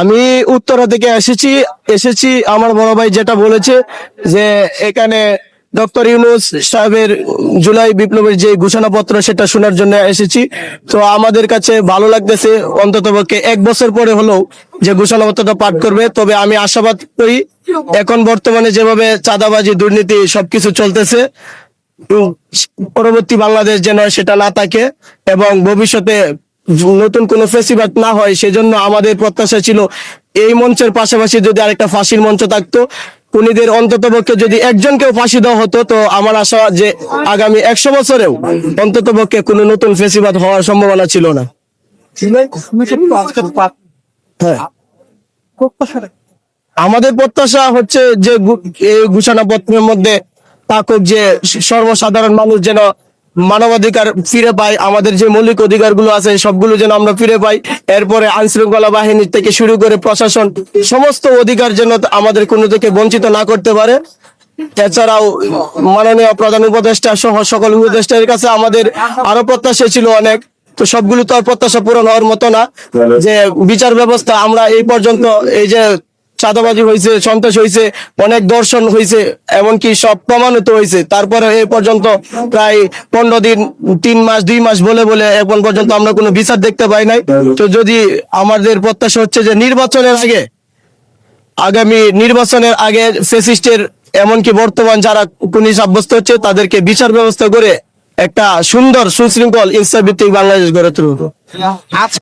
আমি উত্তরা থেকে এসেছি এসেছি আমার বড় ভাই যেটা বলেছে যে এখানে ডক্টর ইউনুস সাহেবের জুলাই বিপ্লবের যে ঘোষণাপত্র সেটা শোনার জন্য এসেছি। তো আমাদের কাছে ভালো লাগতেছে, অন্তত পক্ষে এক বছর পরে হলেও যে ঘোষণাপত্রটা পাঠ করবে, তবে আমি আশাবাদ করি এখন বর্তমানে যেভাবে চাঁদাবাজি, দুর্নীতি সবকিছু চলতেছে পরবর্তী বাংলাদেশ যেন সেটা না থাকে এবং ভবিষ্যতে নতুন কোনো ফেসিবাদ না হয়, সেজন্য আমাদের প্রত্যাশা ছিল এই মঞ্চের পাশাপাশি যদি আরেকটা ফাঁসির মঞ্চ থাকতো খুনিদের অন্তত পক্ষে যদি একজনকেও ফাঁসি দেওয়া হতো, তো আমার আশা যে আগামী একশো বছরেও অন্তত পক্ষে কোনো নতুন ফেসিবাদ হওয়ার সম্ভাবনা ছিল না। হ্যাঁ। আমাদের প্রত্যাশা হচ্ছে যে এই ঘোষণাপত্রের মধ্যে থাকুক যে সর্বসাধারণ মানুষ যেন মানবাধিকার ফিরে পাই আমাদের যে মৌলিক অধিকারগুলো আছে, সবগুলো যেন আমরা ফিরে পাই। এরপরে আইন শৃঙ্খলা বাহিনী থেকে শুরু করে প্রশাসন, সমস্ত অধিকার যেন আমাদের কোনো থেকে বঞ্চিত না করতে পারে। এছাড়াও মাননীয় প্রধান উপদেষ্টা সহ সকল উপদেষ্টার কাছে আমাদের আরও প্রত্যাশা ছিল অনেক। তো সবগুলো তো আর প্রত্যাশা পূরণ হওয়ার মতো না। যে বিচার ব্যবস্থা, আমরা এই পর্যন্ত এই যে চাঁদাবাজি হয়েছে, সন্ত্রাস হয়েছে, অনেক দর্শন হয়েছে, এমনকি সব প্রমাণিত হয়েছে। তারপরে এই পর্যন্ত প্রায় পনেরো দিন, তিন মাস, দুই মাস বলে বলে এখন পর্যন্ত আমরা কোনো বিচার দেখতে পাই নাই। তো যদি আমাদের প্রত্যাশা হচ্ছে যে নির্বাচনের আগে, আগামী নির্বাচনের আগে ফেসিস্টের এমনকি বর্তমান যারা কুনি সাব্যস্ত হচ্ছে, তাদেরকে বিচার ব্যবস্থা করে একটা সুন্দর সুশৃঙ্খল ইনসাফ ভিত্তিক বাংলাদেশ গড়ে তুলব।